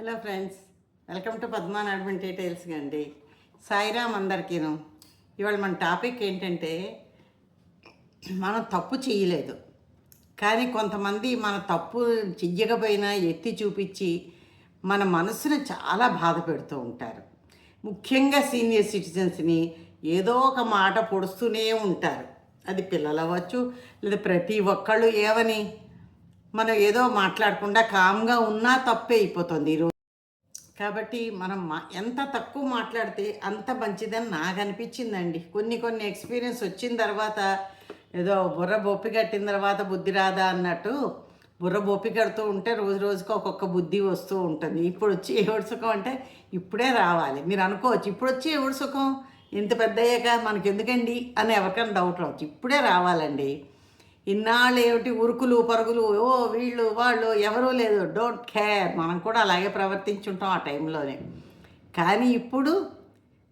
Hello friends welcome to Padman admin details అండి సాయిరామ్ అందరికీను ఇవాళ మన టాపిక్ ఏంటంటే మనం తప్పు చేయలేదు. కానీ కొంతమంది మన తప్పు చెయ్యకపోయినా ఎత్తి చూపించి మన మనసును చాలా బాధ పెడుతూ ఉంటారు. ముఖ్యంగా సీనియర్ సిటిజన్స్ని ఏదో ఒక మాట పొడుస్తూనే ఉంటారు. అది పిల్లలు అవ్వచ్చు లేదా ప్రతి ఒక్కళ్ళు ఏవని మనం ఏదో మాట్లాడకుండా కామ్గా ఉన్నా తప్పే అయిపోతుంది ఈరోజు కాబట్టి మనం ఎంత తక్కువ మాట్లాడితే అంత మంచిదని నాకు అనిపించిందండి. కొన్ని కొన్ని ఎక్స్పీరియన్స్ వచ్చిన తర్వాత ఏదో బుర్ర బొప్పి కట్టిన తర్వాత బుద్ధి రాదా అన్నట్టు బుర్ర బొప్పి కడుతూ ఉంటే రోజు రోజుకి ఒక్కొక్క బుద్ధి వస్తూ ఉంటుంది. ఇప్పుడు వచ్చి ఎవడు సుఖం అంటే ఇప్పుడే రావాలి. మీరు అనుకోవచ్చు ఇప్పుడు వచ్చి ఎవడు సుఖం? ఇంత పెద్ద అయ్యాక మనకెందుకండి? అని ఎవరికైనా డౌట్ రావచ్చు. ఇప్పుడే రావాలండి. ఇన్నాళ్ళు ఏమిటి ఉరుకులు పరుగులు ఓ వీళ్ళు వాళ్ళు ఎవరూ లేదు. డోంట్ కేర్ మనం కూడా అలాగే ప్రవర్తించుంటాం ఆ టైంలోనే. కానీ ఇప్పుడు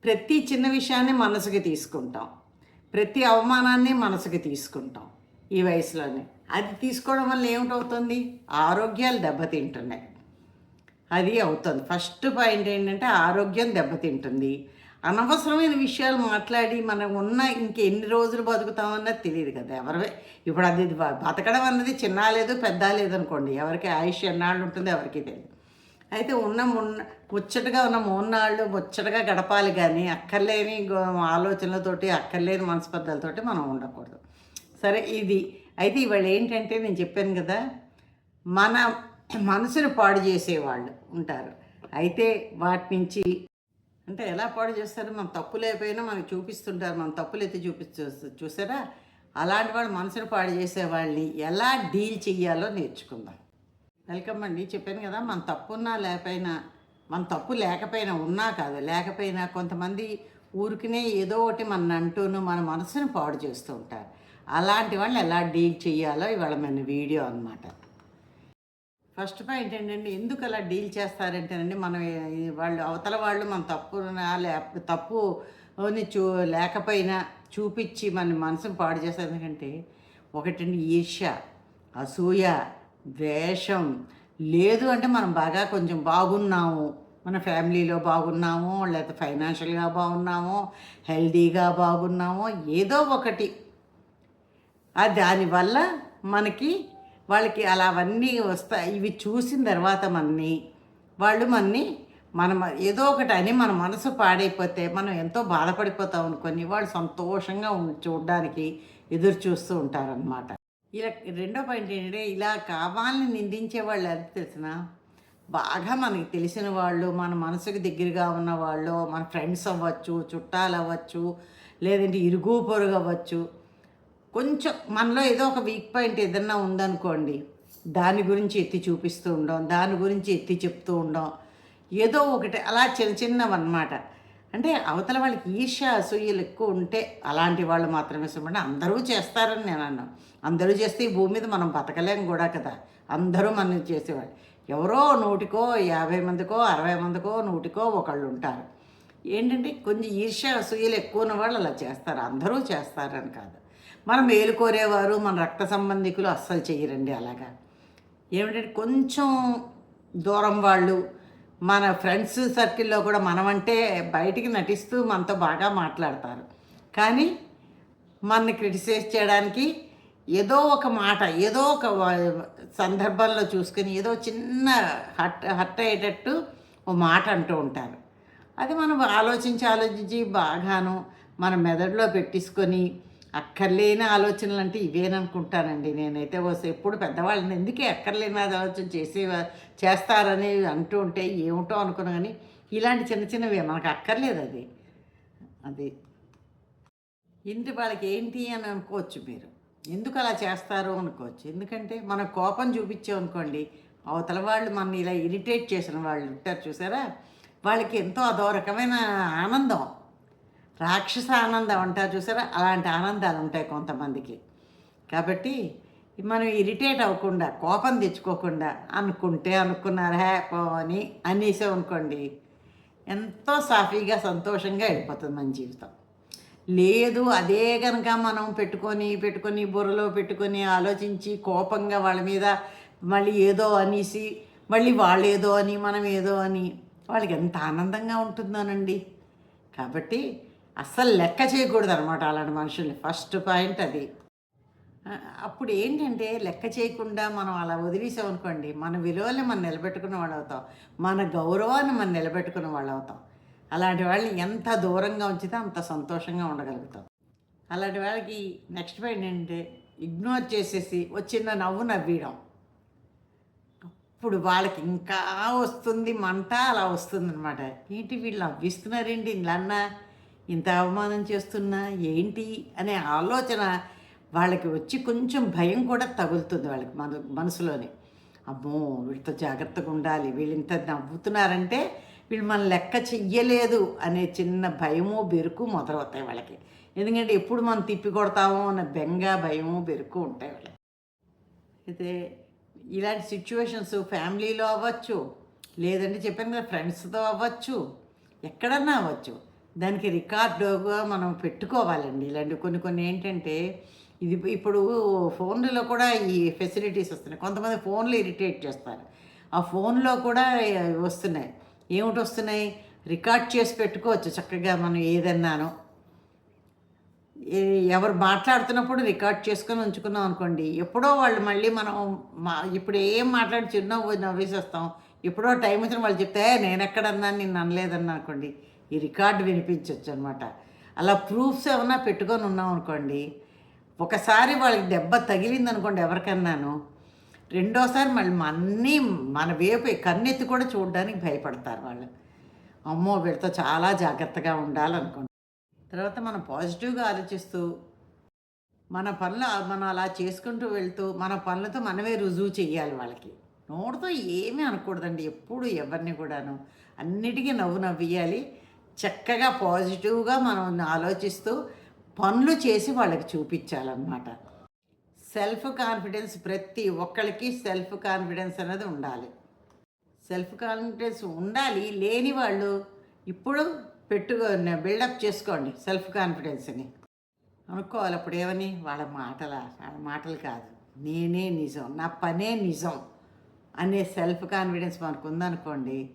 ప్రతి చిన్న విషయాన్ని మనసుకి తీసుకుంటాం. ప్రతి అవమానాన్ని మనసుకి తీసుకుంటాం ఈ వయసులోనే. అది తీసుకోవడం వల్ల ఏమిటవుతుంది? ఆరోగ్యాలు దెబ్బతింటున్నాయి. అది అవుతుంది. ఫస్ట్ పాయింట్ ఏంటంటే ఆరోగ్యం దెబ్బతింటుంది. అనవసరమైన విషయాలు మాట్లాడి మనం ఉన్న ఇంకెన్ని రోజులు బతుకుతామన్నది తెలియదు కదా ఎవరివే. ఇప్పుడు అది బతకడం అన్నది చిన్న లేదు పెద్ద లేదు అనుకోండి. ఎవరికి ఆయుష్ ఎన్నాళ్ళు ఉంటుందో ఎవరికి తెలియదు. అయితే ఉన్న మున్న ముచ్చటగా ఉన్న మూన్నాళ్ళు ముచ్చటగా గడపాలి కానీ అక్కర్లేని ఆలోచనలతోటి అక్కర్లేని మనస్పర్ధలతోటి మనం ఉండకూడదు. సరే ఇది. అయితే ఇవాళ ఏంటంటే నేను చెప్పాను కదా మన మనసును పాడు చేసేవాళ్ళు ఉంటారు. అయితే వాటి నుంచి అంటే ఎలా పాడు చేస్తారు? మనం తప్పు లేకపోయినా మనకు చూపిస్తుంటారు. మనం తప్పులు ఎత్తి చూపిస్తూ చూసారా? అలాంటి వాళ్ళు మనసును పాడు చేసే వాళ్ళని ఎలా డీల్ చెయ్యాలో నేర్చుకుందాం. వెల్కమ్ అండి. చెప్పాను కదా మన తప్పు ఉన్నా లేకపోయినా మన తప్పు లేకపోయినా ఉన్నా కాదు లేకపోయినా కొంతమంది ఊరికినే ఏదో ఒకటి మన అంటూను మన మనసును పాడు చేస్తూ ఉంటారు. అలాంటి వాళ్ళు ఎలా డీల్ చేయాలో ఇవాళ మన వీడియో అన్నమాట. ఫస్ట్ పాయింట్ ఏంటంటే ఎందుకు అలా డీల్ చేస్తారంటేనండి మనం వాళ్ళు అవతల వాళ్ళు మన తప్పు తప్పు అని చూ లేకపోయినా చూపించి మన మనసును పాడు చేస్తారు. ఎందుకంటే ఒకటండి ఈర్ష్య అసూయ ద్వేషం. లేదు అంటే మనం బాగా కొంచెం బాగున్నాము. మన ఫ్యామిలీలో బాగున్నాము లేకపోతే ఫైనాన్షియల్గా బాగున్నాము హెల్దీగా బాగున్నాము ఏదో ఒకటి. దానివల్ల మనకి వాళ్ళకి అలా అవన్నీ వస్తాయి. ఇవి చూసిన తర్వాత మనని వాళ్ళు మనని మనం ఏదో ఒకటి అని మన మనసు పాడైపోతే మనం ఎంతో బాధపడిపోతాం అనుకొని వాళ్ళు సంతోషంగా ఉం- చూడడానికి ఎదురు చూస్తూ ఉంటారనమాట ఇలా రెండో పాయింట్ ఏంటంటే ఇలా కావాలని నిందించే వాళ్ళు ఎంత తెలిసిన బాగా మనకి తెలిసిన వాళ్ళు మన మనసుకు దగ్గరగా ఉన్న వాళ్ళు మన ఫ్రెండ్స్ అవ్వచ్చు చుట్టాలు అవ్వచ్చు లేదంటే ఇరుగు పొరుగు అవ్వచ్చు కొంచెం మనలో ఏదో ఒక వీక్ పాయింట్ ఏదన్నా ఉందనుకోండి దాని గురించి ఎత్తి చూపిస్తూ ఉండం దాని గురించి ఎత్తి చెప్తూ ఉండం ఏదో ఒకటి అలా చిన్న చిన్నవి అన్నమాట అంటే అవతల వాళ్ళకి ఈర్ష్య అసూయలు ఎక్కువ ఉంటే అలాంటి వాళ్ళు మాత్రమే ఇష్టపడి అందరూ చేస్తారని నేను అన్నాను అందరూ చేస్తే ఈ భూమి మీద మనం బతకలేం కూడా కదా. అందరూ మనం చేసేవాళ్ళు. ఎవరో నూటికో యాభై మందికో అరవై మందికో నూటికో ఒకళ్ళు ఉంటారు. ఏంటంటే కొంచెం ఈర్ష్య అసూయలు ఎక్కువ ఉన్న వాళ్ళు అలా చేస్తారు. అందరూ చేస్తారని కాదు. మనం మేలు కోరేవారు మన రక్త సంబంధికులు అస్సలు చేయరండి అలాగా. ఏమిటంటే కొంచెం దూరం వాళ్ళు మన ఫ్రెండ్స్ సర్కిల్లో కూడా మనమంటే బయటికి నటిస్తూ మనతో బాగా మాట్లాడతారు. కానీ మనని క్రిటిసైజ్ చేయడానికి ఏదో ఒక మాట ఏదో ఒక సందర్భంలో చూసుకొని ఏదో చిన్న హట్ హట్ అయ్యేటట్టు ఓ మాట అంటూ ఉంటారు. అది మనం ఆలోచించి ఆలోచించి బాగాను మన మెదడులో పెట్టించుకొని అక్కర్లేని ఆలోచనలు అంటే ఇవేననుకుంటానండి. నేనైతే వస్తే ఎప్పుడు పెద్దవాళ్ళని ఎందుకే అక్కర్లేని ఆలోచన చేసే చేస్తారని అంటూ ఉంటే ఏమిటో అనుకున్నా కానీ ఇలాంటి చిన్న చిన్నవి మనకు అక్కర్లేదు అది. అది ఇంటి వాళ్ళకి ఏంటి అని అనుకోవచ్చు మీరు. ఎందుకు అలా చేస్తారు అనుకోవచ్చు. ఎందుకంటే మన కోపం చూపించామనుకోండి అవతల వాళ్ళు మన ఇలా ఇరిటేట్ చేసిన వాళ్ళు ఉంటారు చూసారా? వాళ్ళకి ఎంతో అదో రకమైన ఆనందం. రాక్షస ఆనందం అంటారు చూసారా? అలాంటి ఆనందాలు ఉంటాయి కొంతమందికి. కాబట్టి మనం ఇరిటేట్ అవ్వకుండా కోపం తెచ్చుకోకుండా అనుకుంటే అనుకున్నారు హే పోని అనేసాం అనుకోండి ఎంతో సాఫీగా సంతోషంగా వెళ్ళిపోతుంది మన జీవితం. లేదు అదే కనుక మనం పెట్టుకొని పెట్టుకొని బుర్రలో పెట్టుకొని ఆలోచించి కోపంగా వాళ్ళ మీద మళ్ళీ ఏదో అనేసి మళ్ళీ వాళ్ళు ఏదో అని మనం ఏదో అని వాళ్ళకి ఎంత ఆనందంగా ఉంటుందోనండి. కాబట్టి అస్సలు లెక్క చేయకూడదు అనమాట అలాంటి మనుషుల్ని. ఫస్ట్ పాయింట్ అది. అప్పుడు ఏంటంటే లెక్క చేయకుండా మనం అలా వదిలేసాం అనుకోండి మన విలువల్ని మనం నిలబెట్టుకున్న వాళ్ళు అవుతాం. మన గౌరవాన్ని మనం నిలబెట్టుకున్న వాళ్ళు అవుతాం. అలాంటి వాళ్ళని ఎంత దూరంగా ఉంచితే అంత సంతోషంగా ఉండగలుగుతాం. అలాంటి వాళ్ళకి నెక్స్ట్ పాయింట్ ఏంటంటే ఇగ్నోర్ చేసేసి వచ్చిన నవ్వు నవ్వడం. ఇప్పుడు వాళ్ళకి ఇంకా వస్తుంది మంట అలా వస్తుంది అనమాట ఏంటి వీళ్ళు నవ్విస్తున్నారేంటి ఇలా ఇంత అవమానం చేస్తున్నా ఏంటి అనే ఆలోచన వాళ్ళకి వచ్చి కొంచెం భయం కూడా తగులుతుంది వాళ్ళకి మన మనసులోని. అమ్మో వీళ్ళతో జాగ్రత్తగా ఉండాలి వీళ్ళు ఇంత నవ్వుతున్నారంటే వీళ్ళు మన లెక్క చెయ్యలేదు అనే చిన్న భయము బెరుకు మొదలవుతాయి వాళ్ళకి. ఎందుకంటే ఎప్పుడు మనం తిప్పి కొడతామో అన్న బెంగ భయము బెరుకు ఉంటాయి వాళ్ళకి. అయితే ఇలాంటి సిచ్యువేషన్స్ ఫ్యామిలీలో అవ్వచ్చు లేదంటే చెప్పాను కదా ఫ్రెండ్స్తో అవ్వచ్చు ఎక్కడన్నా అవ్వచ్చు. దానికి రికార్డుగా మనం పెట్టుకోవాలండి. ఇలాంటి కొన్ని కొన్ని ఏంటంటే ఇది ఇప్పుడు ఫోన్లలో కూడా ఈ ఫెసిలిటీస్ వస్తున్నాయి. కొంతమంది ఫోన్లు ఇరిటేట్ చేస్తారు. ఆ ఫోన్లో కూడా వస్తున్నాయి. ఏమిటి వస్తున్నాయి? రికార్డ్ చేసి పెట్టుకోవచ్చు చక్కగా మనం ఏదన్నాను. ఎవరు మాట్లాడుతున్నప్పుడు రికార్డ్ చేసుకొని ఉంచుకున్నాం అనుకోండి ఎప్పుడో వాళ్ళు మళ్ళీ మనం మా ఇప్పుడు ఏం మాట్లాడి చిరునవ్వు నవ్వేసేస్తాం. ఎప్పుడో టైం వచ్చిన వాళ్ళు చెప్తే నేను ఎక్కడన్నా నిన్ను అనలేదన్నా అనుకోండి. ఈ రికార్డు వినిపించవచ్చు అనమాట అలా ప్రూఫ్స్ ఏమన్నా పెట్టుకొని ఉన్నాం అనుకోండి ఒకసారి వాళ్ళకి దెబ్బ తగిలింది అనుకోండి ఎవరికన్నాను రెండోసారి మళ్ళీ అన్నీ మన వేపు కన్నెత్తి కూడా చూడడానికి భయపడతారు వాళ్ళు. అమ్మో వీళ్ళతో చాలా జాగ్రత్తగా ఉండాలనుకోండి తర్వాత మనం పాజిటివ్గా ఆలోచిస్తూ మన పనులు మనం అలా చేసుకుంటూ వెళ్తూ మన పనులతో మనమే రుజువు చెయ్యాలి వాళ్ళకి. నోటితో ఏమీ అనకూడదండి ఎప్పుడు ఎవరిని కూడాను. అన్నిటికీ నవ్వు నవ్వియాలి చక్కగా పాజిటివ్గా మనం ఆలోచిస్తూ పనులు చేసి వాళ్ళకి చూపించాలన్నమాట. సెల్ఫ్ కాన్ఫిడెన్స్ ప్రతి ఒక్కరికి సెల్ఫ్ కాన్ఫిడెన్స్ అనేది ఉండాలి. సెల్ఫ్ కాన్ఫిడెన్స్ ఉండాలి లేని వాళ్ళు ఇప్పుడు పెట్టుకో బిల్డప్ చేసుకోండి సెల్ఫ్ కాన్ఫిడెన్స్ని. అనుకోవాలి అప్పుడు ఏమని? వాళ్ళ మాటల వాళ్ళ మాటలు కాదు. నేనే నిజం నా పనే నిజం అనే సెల్ఫ్ కాన్ఫిడెన్స్ మనకు ఉందనుకోండి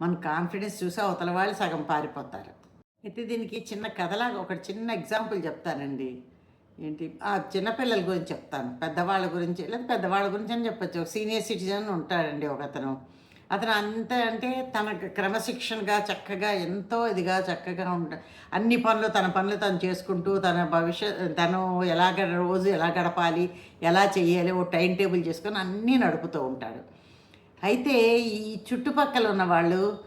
మన కాన్ఫిడెన్స్ చూసి అవతల వాళ్ళు సగం పారిపోతారు. అయితే దీనికి చిన్న కథలాగా ఒక చిన్న ఎగ్జాంపుల్ చెప్తానండి. ఏంటి? ఆ చిన్నపిల్లల గురించి చెప్తాను. పెద్దవాళ్ళ గురించి లేదా పెద్దవాళ్ళ గురించి అని చెప్పచ్చు. సీనియర్ సిటిజన్ ఉంటాడండి ఒక అతను అతను అంత అంటే తన క్రమశిక్షణగా చక్కగా ఎంతో ఇదిగా చక్కగా ఉంట అన్ని పనులు తన పనులు తను చేసుకుంటూ తన భవిష్యత్ తను ఎలా గడ రోజు ఎలా గడపాలి ఎలా చేయాలి ఓ టైం టేబుల్ చేసుకొని అన్నీ నడుపుతూ ఉంటాడు. అయితే ఈ చుట్టుపక్కల ఉన్న వాళ్ళు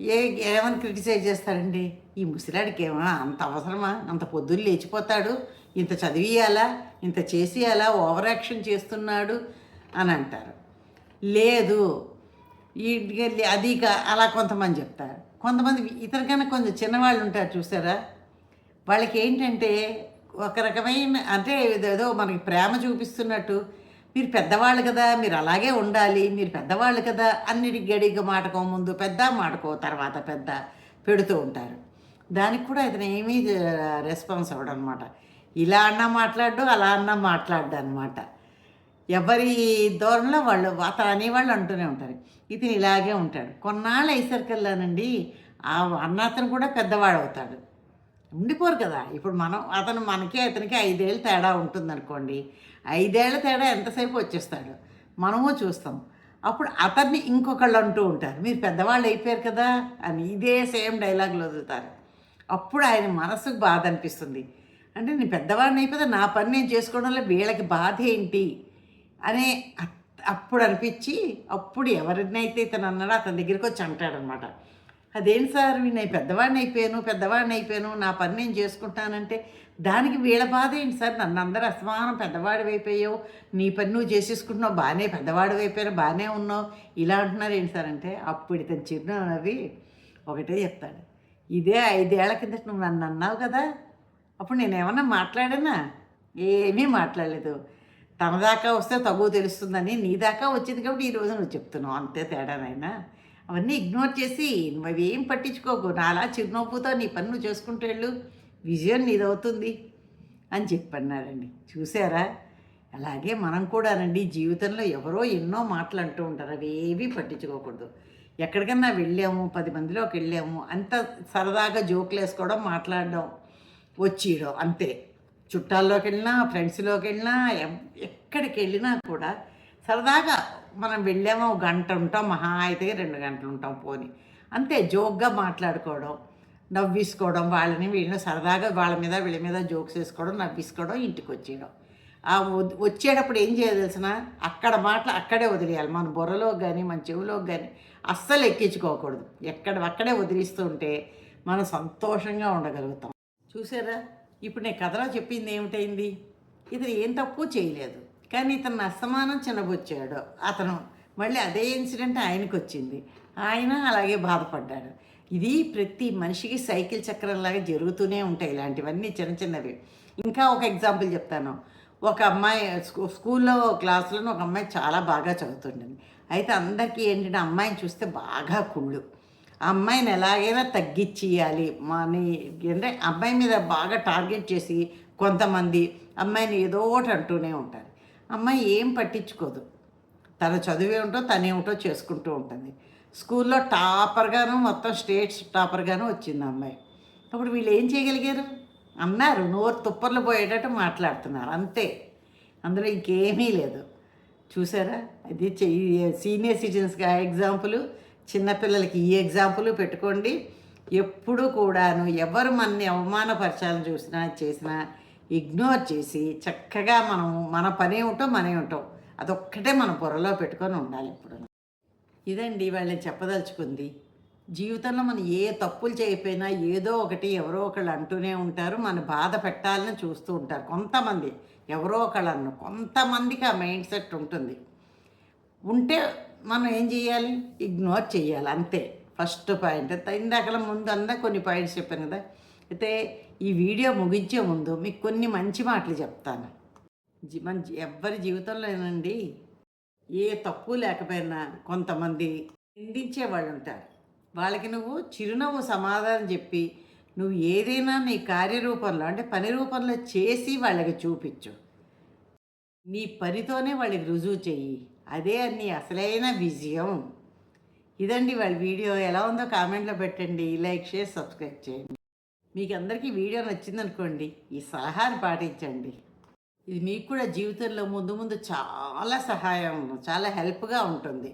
ఏ ఏమని క్రిటిసైజ్ చేస్తారండి? ఈ ముసిలాడికి ఏమో అంత అవసరమా? అంత పొద్దున్న లేచిపోతాడు ఇంత చదివియాలా ఇంత చేసేయాలా? ఓవర్ యాక్షన్ చేస్తున్నాడు అని అంటారు. లేదు ఈ అది అలా కొంతమంది చెప్తారు. కొంతమంది ఇతనికన్నా కొంచెం చిన్నవాళ్ళు ఉంటారు చూసారా? వాళ్ళకి ఏంటంటే ఒక రకమైన అంటే ఏదో మనకి ప్రేమ చూపిస్తున్నట్టు మీరు పెద్దవాళ్ళు కదా మీరు అలాగే ఉండాలి మీరు పెద్దవాళ్ళు కదా అన్నిటి గడిగ మాటకో ముందు పెద్ద మాటకో తర్వాత పెద్ద పెడుతూ ఉంటారు. దానికి కూడా ఇతను ఏమీ రెస్పాన్స్ అవ్వడం అనమాట ఇలా అన్నా మాట్లాడు అలా అన్నా మాట్లాడు అనమాట ఎవరి ధోరణిలో వాళ్ళు అతను అనేవాళ్ళు అంటూనే ఉంటారు. ఇతను ఇలాగే ఉంటాడు. కొన్నాళ్ళు అయ్యేసరికల్లానండి ఆ అన్న అతను కూడా పెద్దవాడు అవుతాడు. ఉండిపోరు కదా. ఇప్పుడు మనం అతను మనకే అతనికి ఐదేళ్ళు తేడా ఉంటుందనుకోండి ఐదేళ్ళ తేడా ఎంతసేపు వచ్చేస్తాడు? మనము చూస్తాం. అప్పుడు అతన్ని ఇంకొకళ్ళు అంటూ ఉంటారు. మీరు పెద్దవాళ్ళు అయిపోయారు కదా అని ఇదే సేమ్ డైలాగులు వదులుతారు. అప్పుడు ఆయన మనసుకు బాధ అనిపిస్తుంది. అంటే నేను పెద్దవాడిని అయిపోతే నా పని నేను చేసుకోవడంలో వీళ్ళకి బాధ ఏంటి? అనే అప్పుడు అనిపించి అప్పుడు ఎవరినైతే ఇతను అన్నాడో అతని దగ్గరికి వచ్చి అంటాడనమాట. అదేంటి సార్? నేను పెద్దవాడిని అయిపోయాను పెద్దవాడిని అయిపోయాను నా పని నేను చేసుకుంటానంటే దానికి వీళ్ళ బాధ ఏంటి సార్? నన్ను అందరూ అసమానం పెద్దవాడు అయిపోయావు నీ పని నువ్వు చేసేసుకుంటున్నావు బాగానే పెద్దవాడు అయిపోయారు బాగానే ఉన్నావు. ఇలా అంటున్నారు ఏంటి సార్ అంటే అప్పుడు ఇతను చిరునవ్వు ఒకటే చెప్తాడు. ఇదే ఐదేళ్ళ కిందట నువ్వు నన్ను అన్నావు కదా అప్పుడు నేను ఏమన్నా మాట్లాడానా? ఏమీ మాట్లాడలేదు. తన దాకా వస్తే తగు తెలుస్తుందని నీ దాకా వచ్చింది కాబట్టి ఈరోజు నువ్వు చెప్తున్నావు అంతే తేడానైనా. అవన్నీ ఇగ్నోర్ చేసి నువ్వేం పట్టించుకోకు నాలా చిరునవ్వుతో నీ పని నువ్వు చేసుకుంటూ వెళ్ళు విజయం నీదవుతుంది అని చెప్పన్నాడండి చూసారా? అలాగే మనం కూడానండి జీవితంలో ఎవరో ఎన్నో మాటలు అంటూ ఉంటారు అవి ఏవి పట్టించుకోకూడదు. ఎక్కడికన్నా వెళ్ళాము పది మందిలోకి వెళ్ళాము అంత సరదాగా జోకులు వేసుకోవడం మాట్లాడడం వచ్చేయడం అంతే. చుట్టాల్లోకి వెళ్ళినా ఫ్రెండ్స్లోకి వెళ్ళినా ఎక్కడికి వెళ్ళినా కూడా సరదాగా మనం వెళ్ళామో ఒక గంట ఉంటాం మహా అయితే రెండు గంటలు ఉంటాం పోని. అంతే జోక్గా మాట్లాడుకోవడం నవ్వేసుకోవడం వాళ్ళని వీళ్ళని సరదాగా వాళ్ళ మీద వీళ్ళ మీద జోక్స్ వేసుకోవడం నవ్విసుకోవడం ఇంటికి వచ్చేయడం. ఆ వచ్చేటప్పుడు ఏం చేయాలి తెలిసిన? అక్కడ మాటలు అక్కడే వదిలేయాలి. మన బుర్రలో కానీ మన చెవిలో కానీ అస్సలు ఎక్కించుకోకూడదు. ఎక్కడ అక్కడే వదిలిస్తూ ఉంటే మనం సంతోషంగా ఉండగలుగుతాం. చూసారా? ఇప్పుడు నేను కథలో చెప్పింది ఏమిటైంది ఇతను ఏం తప్పు చేయలేదు. కానీ ఇతను అస్తమానం చిన్నబొచ్చాడు. అతను మళ్ళీ అదే ఇన్సిడెంట్ ఆయనకు వచ్చింది ఆయన అలాగే బాధపడ్డాడు. ఇది ప్రతి మనిషికి సైకిల్ చక్రంలాగా జరుగుతూనే ఉంటాయి. ఇలాంటివన్నీ చిన్న చిన్నవి. ఇంకా ఒక ఎగ్జాంపుల్ చెప్తాను. ఒక అమ్మాయి స్కూ స్కూల్లో క్లాసులో ఒక అమ్మాయి చాలా బాగా చదువుతుండేది అయితే అందరికీ ఏంటంటే అమ్మాయిని చూస్తే బాగా కుళ్ళు. ఆ అమ్మాయిని ఎలాగైనా తగ్గించేయాలి మన అంటే అమ్మాయి మీద బాగా టార్గెట్ చేసి కొంతమంది అమ్మాయిని ఏదో ఒకటి అంటూనే ఉంటారు. అమ్మాయి ఏం పట్టించుకోదు. తన చదివే ఉంటో తనేమిటో చేసుకుంటూ ఉంటుంది. స్కూల్లో టాపర్గాను మొత్తం స్టేట్స్ టాపర్గాను వచ్చింది అమ్మాయి. అప్పుడు వీళ్ళు ఏం చేయగలిగారు? అన్నారు నోరు తుప్పర్లు పోయేటట్టు మాట్లాడుతున్నారు. అంతే. అందులో ఇంకేమీ లేదు. చూసారా? అది సీనియర్ సిటిజన్స్గా ఎగ్జాంపుల్. చిన్నపిల్లలకి ఈ ఎగ్జాంపుల్ పెట్టుకోండి. ఎప్పుడు కూడాను ఎవరు మనని అవమానపరచాలని చూసినా చేసినా ఇగ్నోర్ చేసి చక్కగా మనం మన పని ఏమిటో మన ఉంటాం అదొక్కటే మన పొరలో పెట్టుకొని ఉండాలి ఇప్పుడు. ఇదండి వాళ్ళని చెప్పదలుచుకుంది. జీవితంలో మనం ఏ తప్పులు చేయకపోయినా ఏదో ఒకటి ఎవరో ఒకళ్ళు అంటూనే ఉంటారు. మన బాధ పెట్టాలని చూస్తూ ఉంటారు. కొంతమంది ఎవరో ఒకళ్ళు అన్ను కొంతమందికి ఆ మైండ్ సెట్ ఉంటుంది. ఉంటే మనం ఏం చేయాలి? ఇగ్నోర్ చేయాలి అంతే. First point. ఇందాకల ముందు అందా కొన్ని పాయింట్స్ చెప్పాను కదా? అయితే ఈ వీడియో ముగించే ముందు మీకు కొన్ని మంచి మాటలు చెప్తాను. మన ఎవ్వరి జీవితంలోనండి ఏ తప్పు లేకపోయినా కొంతమంది నిందించే వాళ్ళు ఉంటారు. వాళ్ళకి నువ్వు చిరునవ్వు సమాధానం చెప్పి నువ్వు ఏదైనా నీ కార్యరూపంలో అంటే పని రూపంలో చేసి వాళ్ళకి చూపించు. నీ పనితోనే వాళ్ళకి రుజువు చెయ్యి. అదే నీ అసలైన విజయం. ఇదండి వాళ్ళ వీడియో. ఎలా ఉందో కామెంట్లో పెట్టండి. లైక్ షేర్ సబ్స్క్రైబ్ చేయండి. మీకు అందరికీ వీడియో నచ్చిందనుకోండి ఈ సలహాను పాటించండి. ఇది మీకు కూడా జీవితంలో ముందు ముందు చాలా సహాయం చాలా హెల్ప్గా ఉంటుంది.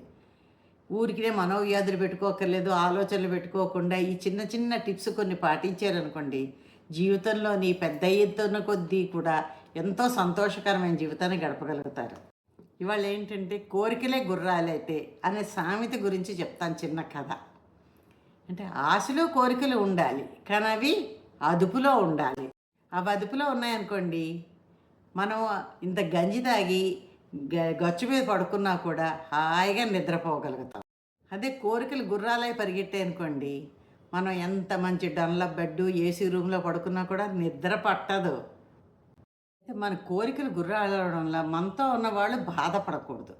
ఊరికినే మనోవ్యాధులు పెట్టుకోకర్లేదు ఆలోచనలు పెట్టుకోకుండా ఈ చిన్న చిన్న టిప్స్ కొన్ని పాటించారనుకోండి జీవితంలో నీ పెద్ద ఎత్తున కొద్దీ కూడా ఎంతో సంతోషకరమైన జీవితాన్ని గడపగలుగుతారు. ఇవాళ ఏంటంటే కోరికలే గుర్రాలైతే అనే సామెత గురించి చెప్తాను చిన్న కథ. అంటే ఆశలు కోరికలు ఉండాలి. కానీ అవి అదుపులో ఉండాలి. అవి అదుపులో ఉన్నాయనుకోండి మనం ఇంత గంజి తాగి గ- గచ్చు మీద పడుకున్నా కూడా హాయిగా నిద్రపోగలుగుతాం. అదే కోరికలు గుర్రాలై పరిగెట్టాయి అనుకోండి మనం ఎంత మంచి డన్ల బెడ్ ఏసీ రూమ్లో పడుకున్నా కూడా నిద్ర పట్టదు. మన కోరికలు గుర్రాలవడంలో మనతో ఉన్నవాళ్ళు బాధపడకూడదు.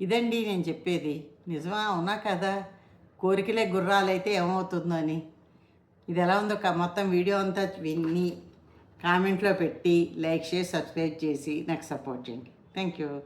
ఇదండి నేను చెప్పేది. నిజమా? అవునా కదా? కోరికలే గుర్రాలైతే ఏమవుతుందో అని. ఇది ఎలా ఉందో క- మొత్తం వీడియో అంతా విని కామెంట్లో పెట్టి లైక్ చేసి సబ్స్క్రైబ్ చేసి నాకు సపోర్ట్ చేయండి. Thank you.